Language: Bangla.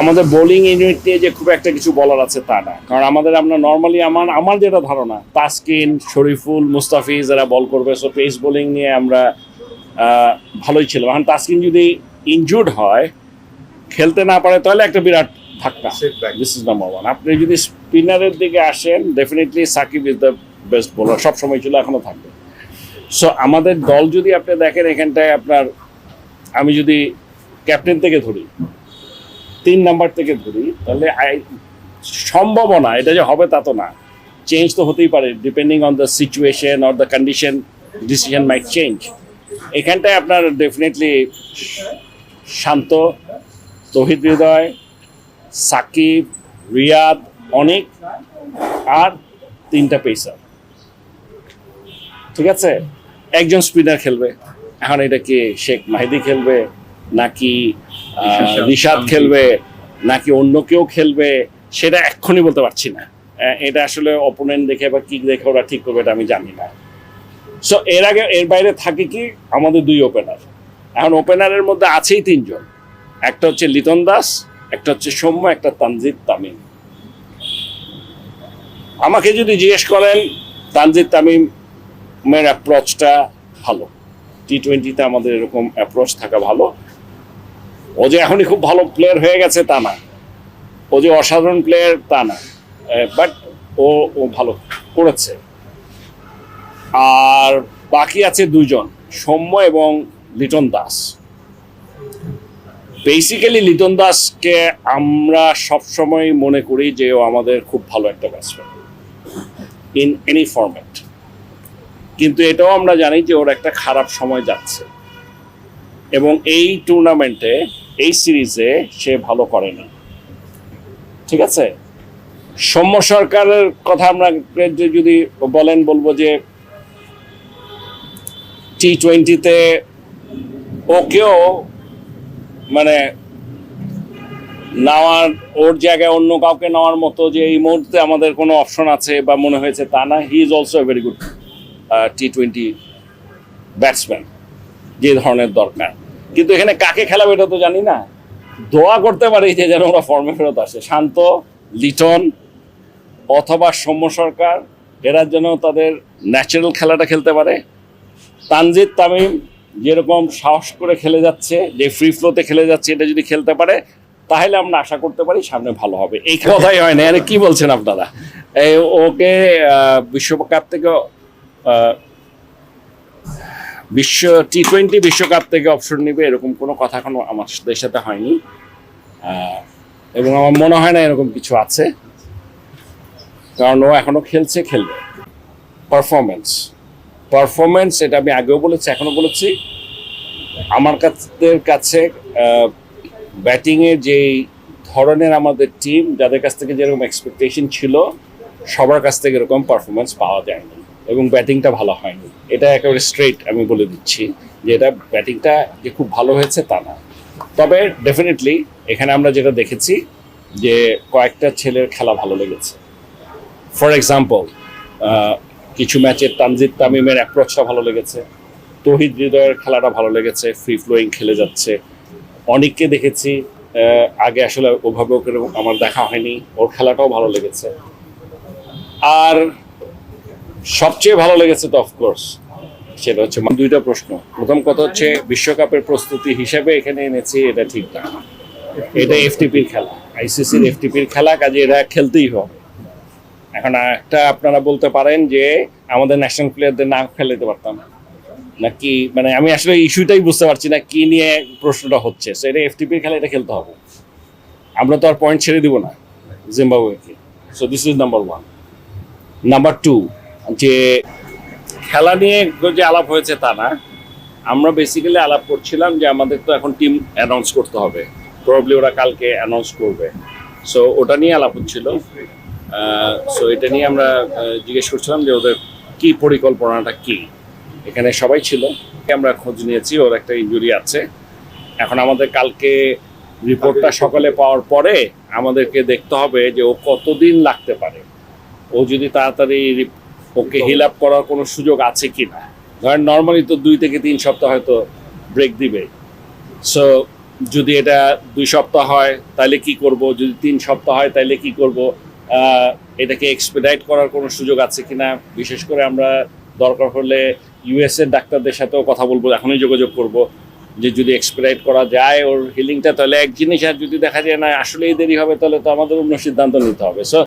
আমাদের বোলিং ইউনিট নিয়ে যে খুব একটা কিছু বলার আছে তা না। কারণ আমাদের আমরা নর্মালি আমার আমার যেটা ধারণা তাসকিন শরীফুল মুস্তাফিজ এরা বল করবে সো পেস বোলিং নিয়ে আমরা ভালোই ছিল এখন তাসকিন যদি ইনজুর্ড হয় খেলতে না পারে তাহলে একটা বিরাট ধাক্কা. দিস ইজ নাম্বার ওয়ান আপনি যদি স্পিনারের দিকে আসেন definitely Shakib is the best bowler সবসময় ছিল এখনও থাকবে। সো আমাদের দল যদি আপনি দেখেন এখানটায় আপনার আমি যদি ক্যাপ্টেন থেকে ধরি তিন নাম্বার থেকে ধরি, তাহলে সম্ভাবনা, এটা যে হবে তা তো না। চেঞ্জ তো হতেই পারে depending on the situation or the condition decision might change এখানটায় আপনার ডেফিনেটলি শান্ত, তহিদ হৃদয়, সাকিব, রিয়াদ, অনেক, আর তিনটা পেসার ঠিক আছে? একজন স্পিনার খেলবে, এখন এটা কি শেখ মাহিদি খেলবে? নাকি রিশাদ খেলবে নাকি অন্য কেউ খেলবে সেটা এক্ষুনি বলতে পারছি না। এটা আসলে অপোনেন্ট দেখে বা কি দেখে ওরা ঠিক করবে এটা আমি জানি না। সো এর আগে এর বাইরে থাকে কি আমাদের দুই ওপেনার এখন ওপেনারের মধ্যে আছেই তিনজন। একটা হচ্ছে লিটন দাস একটা হচ্ছে সৌম্য একটা তানজিদ তামিম। আমাকে যদি জিজ্ঞেস করেন তানজিদ তামিমের অ্যাপ্রোচটা ভালো। টি টোয়েন্টিতে আমাদের এরকম অ্যাপ্রোচ থাকা ভালো। ও যে এখনই খুব ভালো প্লেয়ার হয়ে গেছে তা না। ও যে অসাধারণ প্লেয়ার তা না। বাট ও ও ভালো করেছে। আর বাকি আছে দুজন সৌম্য এবং লিটন দাস। বেসিক্যালি লিটন দাসকে আমরা সবসময় মনে করি যে ও আমাদের খুব ভালো একটা ব্যাটসম্যান ইন এনি ফরম্যাট কিন্তু এটাও আমরা জানি যে ওর একটা খারাপ সময় যাচ্ছে। এবং এই টুর্নামেন্টে এই সিরিজে সে ভালো করেনি ঠিক আছে? সৌম্য সরকারের কথা আমরা যদি বলেন, বলব যে টি টোয়েন্টিতে ওকেও মানে নেওয়ার, ওর জায়গায় অন্য কাউকে নেওয়ার মতো যে এই মুহূর্তে আমাদের কোনো অপশন আছে বা মনে হয়েছে তা না he is also a very good T twenty batsman যে ধরনের দরকার। কিন্তু এখানে কাকে খেলাবে এটা তো জানি না। দোয়া করতে পারি যে যেন ওরা ফর্মে ফেরত আসে। শান্ত, লিটন, অথবা সৌম্য সরকার, এরা যেন তাদের ন্যাচারাল খেলাটা খেলতে পারে। তানজিদ তামিম যেরকম সাহস করে খেলে যাচ্ছে, যে ফ্রি ফ্লোতে খেলে যাচ্ছে, এটা যদি খেলতে পারে, তাহলে আমরা আশা করতে পারি সামনে ভালো হবে। এই কথাই হয় না। আরে কি বলছেন আপনারা? ওকে বিশ্বকাপ থেকে বিশ্ব টি টোয়েন্টি বিশ্বকাপ থেকে অপশন নেবে এরকম কোনো কথা এখনও আমাদের সাথে হয়নি। এবং আমার মনে হয় না এরকম কিছু আছে। কারণ ও এখনও খেলছে, খেলবে। পারফরমেন্স পারফরমেন্স এটা আমি আগেও বলেছি, এখনও বলেছি। আমার কাছে কাছে ব্যাটিংয়ের যেই ধরনের আমাদের টিম যাদের কাছ থেকে যেরকম এক্সপেকটেশন ছিল, সবার কাছ থেকে এরকম পারফরমেন্স পাওয়া যায়নি। এবং ব্যাটিংটা ভালো হয়নি। এটা একেবারে স্ট্রেট আমি বলে দিচ্ছি যে এটা ব্যাটিংটা যে খুব ভালো হয়েছে তা না। তবে ডেফিনেটলি এখানে আমরা যেটা দেখেছি যে কয়েকটা ছেলের খেলা ভালো লেগেছে। ফর এক্সাম্পল কিছু ম্যাচের তানজিদ তামিমের অ্যাপ্রোচটা ভালো লেগেছে। তহিদ হৃদয়ের খেলাটা ভালো লেগেছে ফ্রি ফ্লোয়িং খেলে যাচ্ছে। অনেককে দেখেছি আগে আসলে ওভাবে আমার দেখা হয়নি, ওর খেলাটাও ভালো লেগেছে। আর সবচেয়ে ভালো লেগেছে তো অফকোর্স সেটা হচ্ছে দুইটা প্রশ্ন। প্রথম কথা হচ্ছে, বিশ্বকাপের প্রস্তুতি হিসেবে এখানে এনেছি, এটা ঠিক না। এটা এফটিপির খেলা আইসিসির এফটিপির খেলা, কাজে এটা খেলতেই হবে। এখন একটা আপনারা বলতে পারেন যে, আমাদের ন্যাশনাল প্লেয়ারদের না খেলাতে পারতাম। নাকি মানে আমি আসলে ইস্যুটাই বুঝতে পারছি না, কি নিয়ে প্রশ্নটা হচ্ছে। সো এটা এফটিপির খেলা, এটা খেলতে হবে। আমরা তো আর পয়েন্ট ছেড়ে দিব না, জিম্বাবুয়েকে। So this is number one number two যে খেলা নিয়ে যে আলাপ হয়েছে তা না। আমরা বেসিক্যালি আলাপ করছিলাম যে আমাদের তো এখন টিম অ্যানাউন্স করতে হবে। প্রবাবলি ওরা কালকে অ্যানাউন্স করবে। সো ওটা নিয়ে আলাপ হচ্ছিল। সো এটা নিয়ে আমরা জিজ্ঞেস করছিলাম যে ওদের কি পরিকল্পনাটা কি? এখানে সবাই ছিল। আমরা খোঁজ নিয়েছি, ওর একটা ইনজুরি আছে। এখন আমাদের কালকে রিপোর্টটা সকালে পাওয়ার পরে আমাদেরকে দেখতে হবে যে ও কতদিন লাগতে পারে। ও যদি তাড়াতাড়ি ওকে হিল আপ করার কোনো সুযোগ আছে কি না ধরেন নর্মালি তো দুই থেকে তিন সপ্তাহ হয়তো ব্রেক দিবে। সো যদি এটা দুই সপ্তাহ হয় তাহলে কি করব? যদি তিন সপ্তাহ হয় তাহলে কি করব? এটাকে এক্সপেডাইট করার কোনো সুযোগ আছে কিনা? বিশেষ করে আমরা দরকার হলে ইউএস এর ডাক্তারদের সাথেও কথা বলব এখনই যোগাযোগ করব। যে যদি এক্সপেডাইট করা যায় ওর হিলিংটা তাহলে এক জিনিস আর যদি দেখা যায় না আসলেই দেরি হবে তাহলে তো আমাদের অন্য সিদ্ধান্ত নিতে হবে। সো